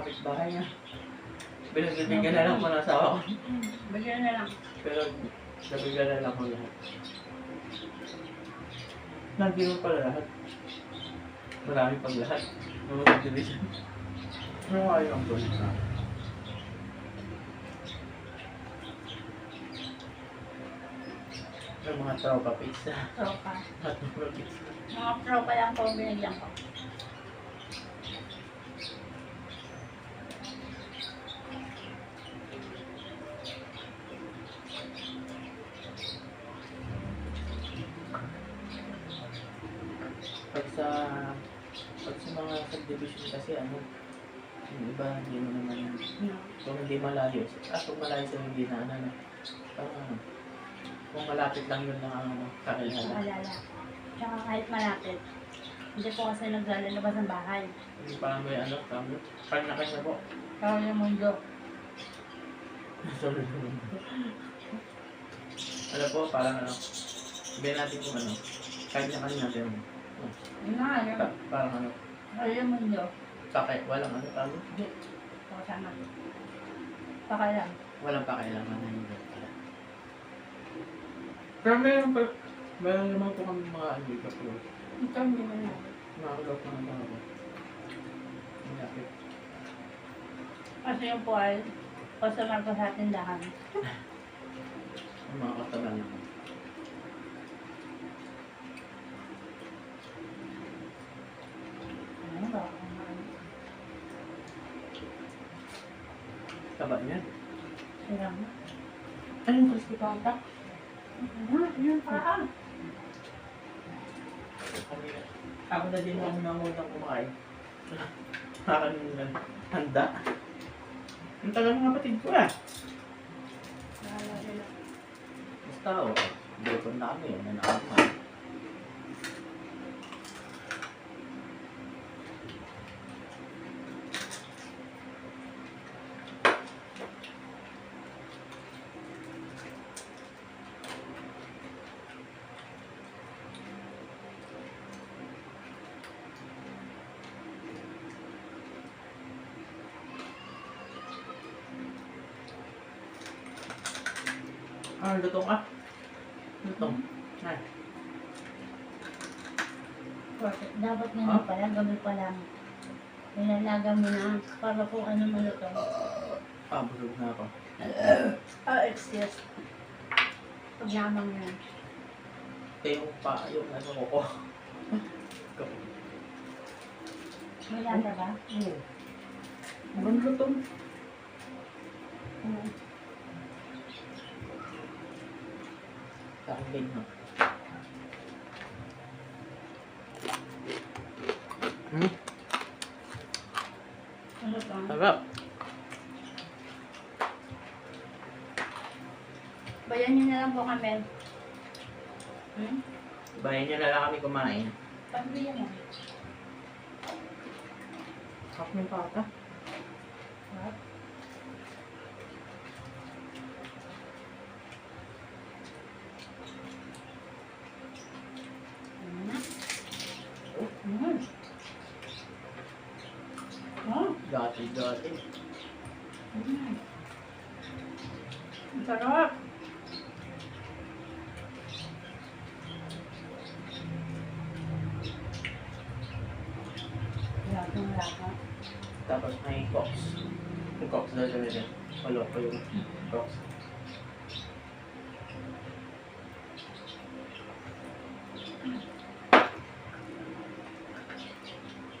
kapitbahay niya. Binagbibigyan na lang po ng asawa ko. Bigyan na lang. Pero nabigyan na lang ko lahat. Nandito pala lahat. Marami pag lahat. Mga division. Ano ayaw ang tuloy na? Yung mga tropa pizza. Tropa. At mga pizza. Mga tropa lang po binigyan ko. Pag sa pag sa mga subdivision kasi ano, yung iba hindi mo naman No. kung hindi malayo. Ah, kung malayo sa hindi na ano, ano. Parang ano, kung malapit lang yun ng ano, kakilala. Maalala. Tsaka kahit malapit. Hindi po kasi naglalabas ng bahay. Hindi pa may ano, kami. Kanya-kanya po. Parang yung mundo. Sorry. ano po, parang ano, sabihin natin kung ano, kanya-kanya natin. Yun na, yun. Pa- parang ano, Parang yung mundo. pakay, walang ano, tawag, Hindi. Kasama. Baka lang. walang pakailangan na yung pala. Pero meron pa, meron naman po kami mga ano, dito po. Ito hindi mo na. Mga ulap na ng tao. Malapit. Kasi yung po ay customer ko sa tindahan. Ang mga katagal niya. Taba niya. Siram. Ano yung crispy pata? Yun pa. Ako na din ako nangutang kumain. Yung handa. Ang tagal ng kapatid ko ah. Basta o, gutom na kami, ano Ah, lutong ah. Lutong. Ay, Bakit? Dapat ngayon pala, gabi pa lang. Nilalaga mo na para kung ano maluto. ah, busog na ako. Oh, excuse. Pag lamang na. Ito yung pa, yung ano ko ko. May lata ba? Oo. Ang lutong. Oo. Sa din ha. Hmm, Ano sarap. Bayan niyo na lang po kami. Hmm? Bayan niyo na lang kami kumain. Pagbiyan mo. Kap ng pata. What? Ano na? Oh, Hmm. Oh, Dati, dati. hmm. Ang sarap. Wala laka. Tapos may cox. Yung cox sabi din. Walo ko yung cox.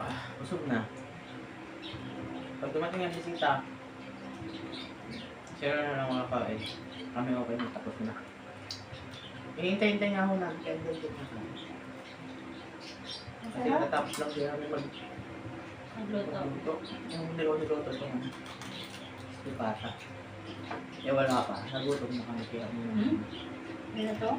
Ah, busog na. Pag dumating ang bisita, sila na lang mga kain. Kami okay na, tapos na. Hihintay-hintay nga ako na Kasi natapos lang din kami mag. Magluto. Yung niluto ito ng si Pata. Eh wala pa. Nagutom na kami kaya Hmm? Ano to?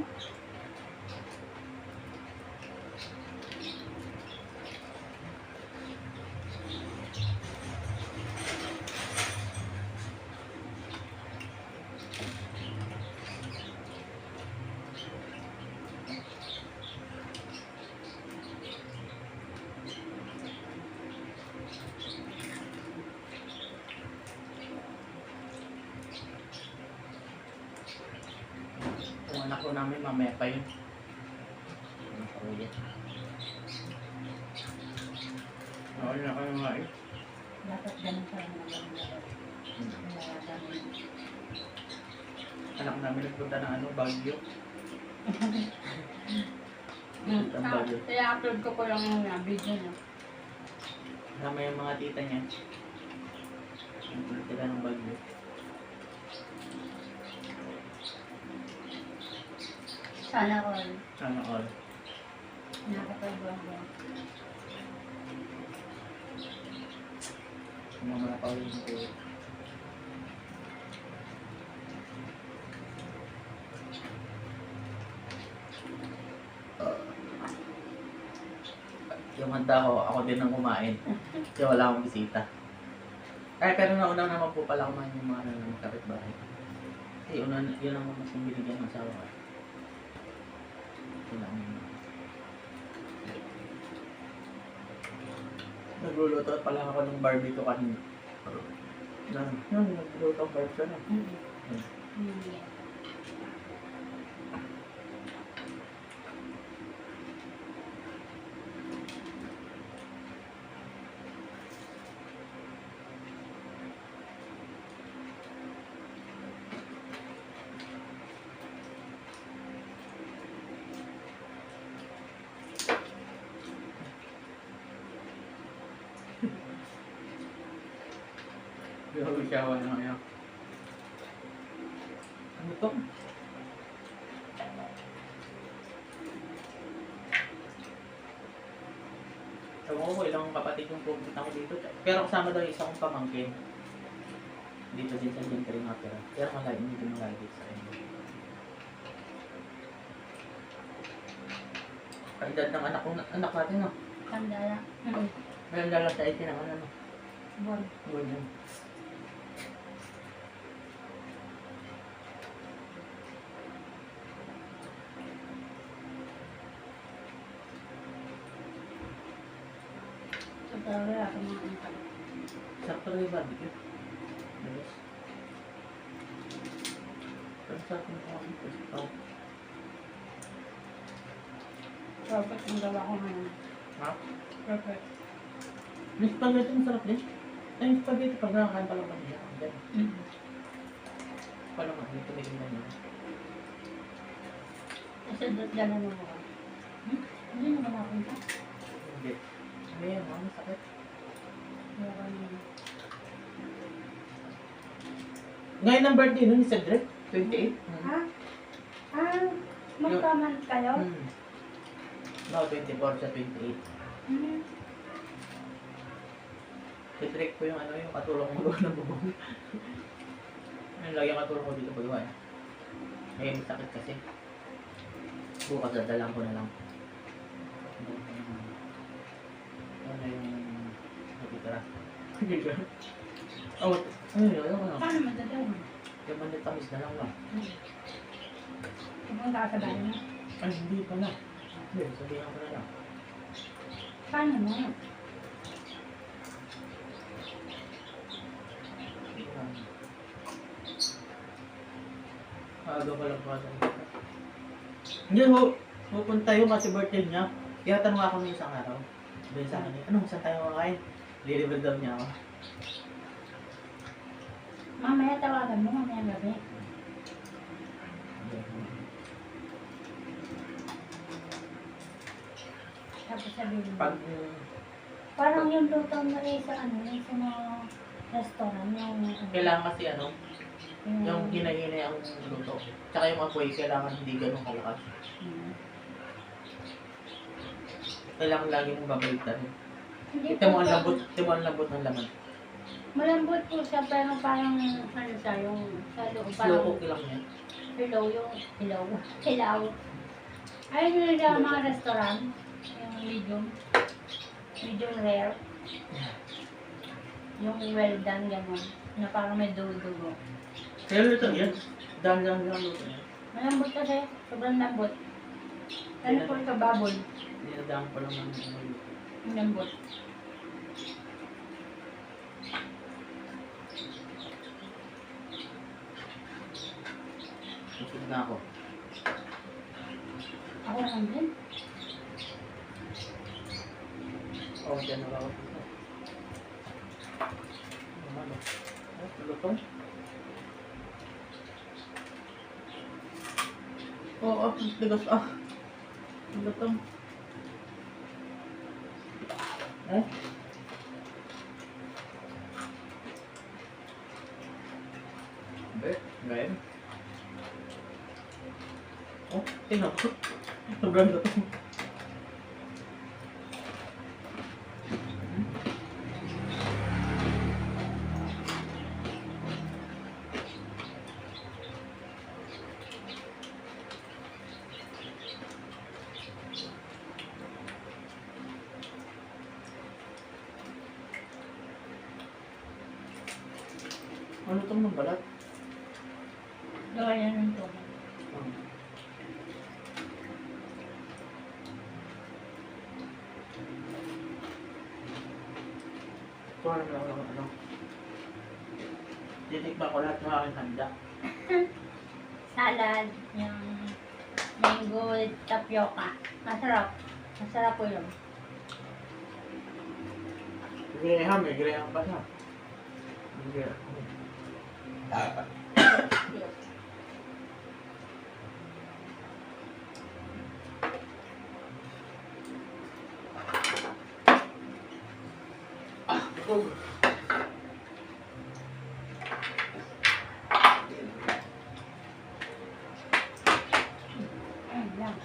Anak ko namin mamaya pa yun. Ano ulit? Oo, na kayo nga eh. Dapat ganun pa rin na. Anak namin nagpunta ng ano, Baguio. Hmm. Ang Ah, bagay. I-upload ko ko lang yung uh, video niya. Kasama yung mga tita niya. Nagpunta ng Baguio. Sana all. Sana all. Yung mga paulit ko. Yung handa ko, ako din ang kumain. Kasi wala akong bisita. Ay, pero nauna naman po pala kumain yung mga ano, ng kapitbahay. Kasi una, yun ang mas binigyan ng asawa ko. Yun ang Nagluluto pala ako ng barbecue kanina. Nang, nang nagluluto ang barbecue na. Mm. Mm. Siya ako na ngayon. Ano to? Ewan ko ilang kapatid yung pupunta ko dito. Pero kasama daw yung isa kong pamangkin. Dito din sa Gentry nga pero. Pero malayo, hindi malayo dito sa inyo. Kaedad ng anak, ko, anak natin no. Mm. Meron dala sa itin ng ano no. Bon. Ganyan. So, talaga ako mga anak. Sakto na yung barbecue. Bilis. Pero sa akin ko ang oh. Perfect ang gawa ko ngayon. Ha? Perfect. Yung spaghetti masarap din. Ay, yung spaghetti pag nakakain pa lang ba niya? Ang ganda. Mm. Pa naman, may tumigil na niya. Kasi dot gano'n mo ko. Hmm? Hindi naman ako. Ano yan? Ano sakit? Ngayon ang birthday nun ni Cedric? 28? Hmm. Ha? Ah, magkaman kayo? Hmm. No, 24 sa 28. Hmm. Cedric po yung ano, yung katulong mo doon ng bubong. Yung lagi ang katulong ko dito pag Ngayon may sakit kasi. Bukas dadalang ko na lang. Ano natitira? oh, ano yun? Ano ano? Paano madadala? Yung manit tamis na lang lang. Pupunta ka sa bahay mo. Ay, hindi pa na. Hindi, sabihan ko na lang. Paano mo? Maaga pa lang pa Hindi, ho, pupunta yung kasi birthday niya. Kaya tanong ako ng isang araw. Sabi sa akin, anong saan tayo makain? Deliver daw niya ako. Mamaya tawagan mo, mamaya gabi. Tapos sabihin mo. Pag, mm, Parang yung luto mo eh sa ano, yung sa mga restaurant, yung ano. kailangan kasi ano, yung hinahinay ang luto. Tsaka yung apoy, kailangan hindi ganun kalakas. Hmm. Kailangan lagi mong babalitan. Hindi Ito mo ang lambot, ito mo ang lambot ng laman. Malambot po siya, pero parang ano siya, yung sa loob, Slow parang cook lang yan. hilaw, yung hilaw, hilaw. Ayun yung nila mga restaurant, yung medium, medium rare. Yung well done, gano'n, na parang may dugo-dugo. Kaya luto yan. Dahan-dahan lang luto yan. Malambot kasi, sobrang lambot. Ano po ito, babol, Dinadahan pa lang ng luto. Yung lambot. Busog na ako. Oh, dyan na ako. Ano? Ano? Lutong? Oo, oh, tigas ah. Lutong. Eh? Hindi, ngayon. Oh, tingnan ko. Sobrang lutong. Ano itong ng balat? Gawa yan ng tubig. Ito ano ako ano. Titikman ko lahat ng aking handa. Salad, yung mango tapioca. Masarap. Masarap po yun. Graham eh, Graham pa siya. Graham. Ah, oh. Ayun lang.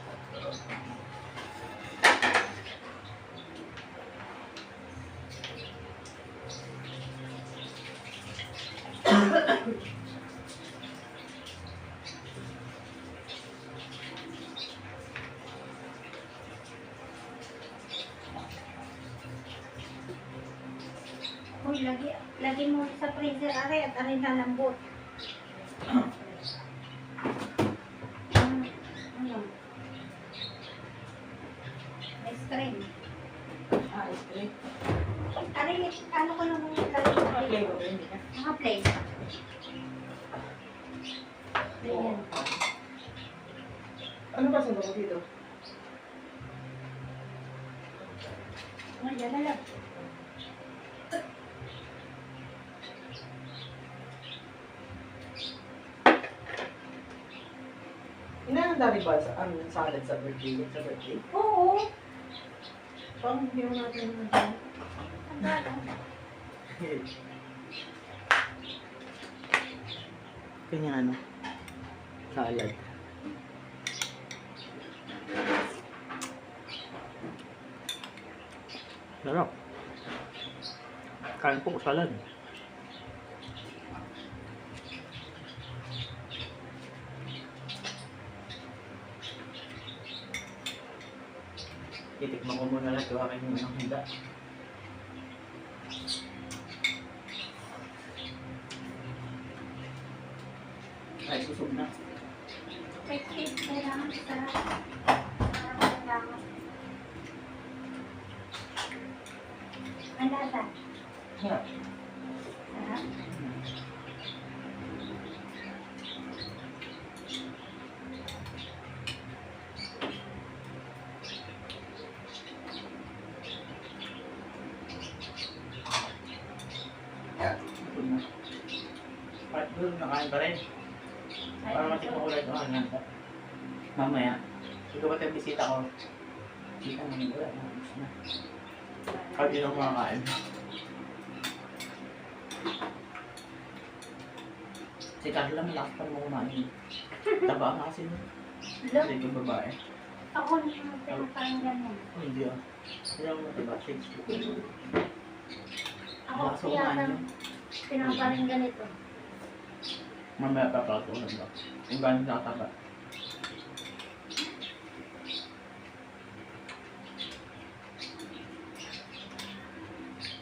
Uy, lagi, lagi mo sa freezer are at arin lalambot. Ano? Ano? Ice cream. Ah, ice cream. Arin, ano ko naman yung lagi sa Okay, freezer? okay, hindi ka. Mga plain. Ayan. Ano ba sa ko dito? Oh, yan na lang. Inahanda rin ba sa ano yung salad sa birthday? Birthday? Oo. Parang hindi mo natin yung Ang gala. Kanya ano? Salad. Sarap. Kain po salad. Titikman ko muna lang yung aking unang handa. Ay, susog na. May tip, kailangan sarap. Kailangan. Ang lasa. Sarap. Sarap. Susog na. Kahit doon, nakain pa rin. Para matikman ko lang ito. Ano yan? Mamaya. Ikaw ba tayo bisita ko? Kita mo yung wala. Kahit yun ang makakain. Si Carla, malakas pa mo kumain. Taba nun. Look, Hindi ko babae. ako na yung pinapang ganyan. Oh, hindi ah. Hindi ako mataba. Shakes. Ako, kaya pinaparing ganito. Mamaya pa pa ito. ba? Yung gano'n nakataba.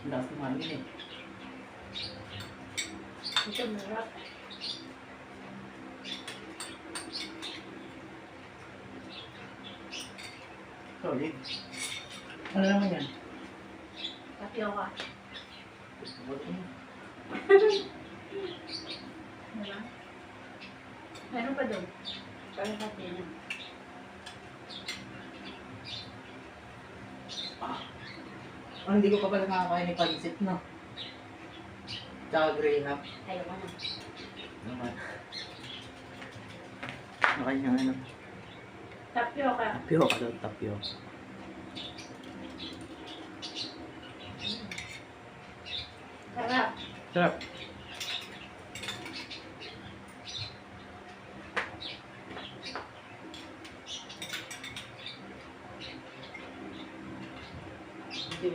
Kumain yun eh. Ito, marap. Solid. Ano naman yan? Tapioca. Buti mo. Diba? Meron pa doon. Parang pati na. Oh, hindi ko pa pala nakakain ni Pansit, no? Tsaka Graham. Ayoko na. Naman. Nakain nga ano. Tapioca. Tapioca daw, tapioca. Sarap. Sarap.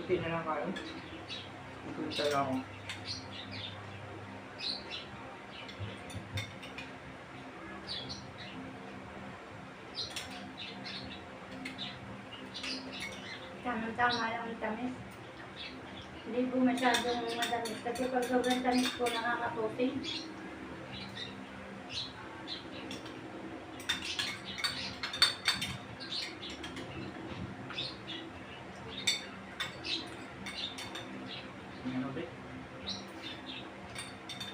Hindi na lang kayo. Ito talaga ako. Tamang-tama lang ang tamis. Hindi po masyadong matamis. Kasi pag sobrang tamis po, nakakaputing. Ano ba?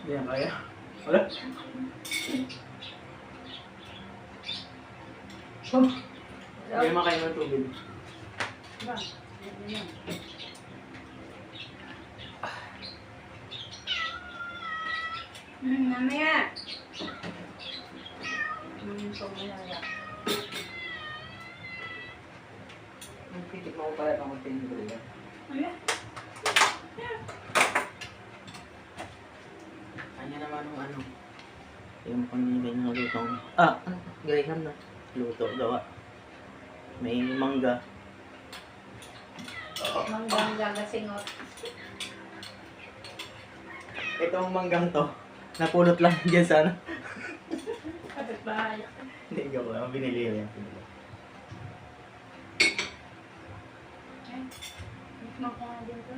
Hindi yan kaya. Wala. Oh, hindi makain ng tubig. Ba? Ano yan? Hmm, mamaya. Hmm, pumulala. Ang titik mo pala konting tubig. Ano? Kanya naman ng ano. Yung pamilya ng lutong. Ah? Graham na. Luto gawa. May mangga. Manggang gagasingot. Itong manggang to, napulot lang dyan sa ano. Bahay. Hindi, joke lang. Binili nga din to.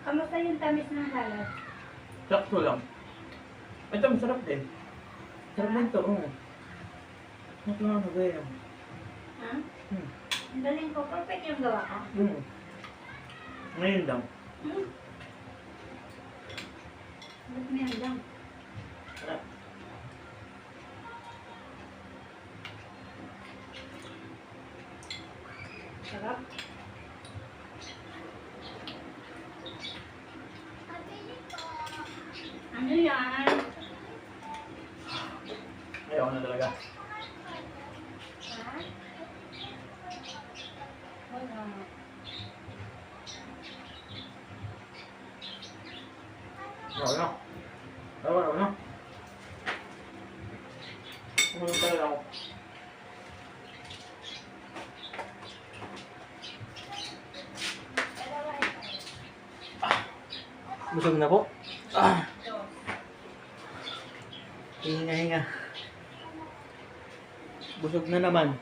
Kamusta yung tamis ng halat? Sakto lang. Ito, masarap din. Sarap din to. Sarap lang ako Graham. Ha? Hmm. Ang galing ko. Perfect yung gawa ko. Hmm. Ngayon lang. Hmm? Ba't may hanggang? Sarap. Sarap. Ano yan? Ayaw na talaga. Wala. Ayaw na. Ayaw na. Ayaw talaga ako. Busog na po. Busog na naman.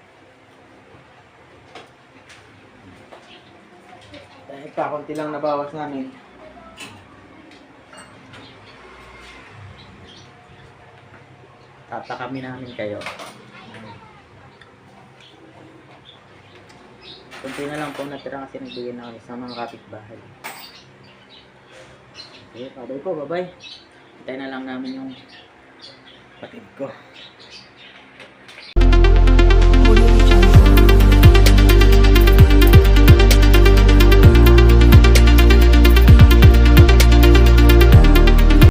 Dahil pa, konti lang nabawas namin. Tatakami namin kayo. Kunti na lang po natira kasi nagbigay na kami sa mga kapitbahay. Okay, bye-bye po, bye-bye. Hintayin na lang namin yung patid ko.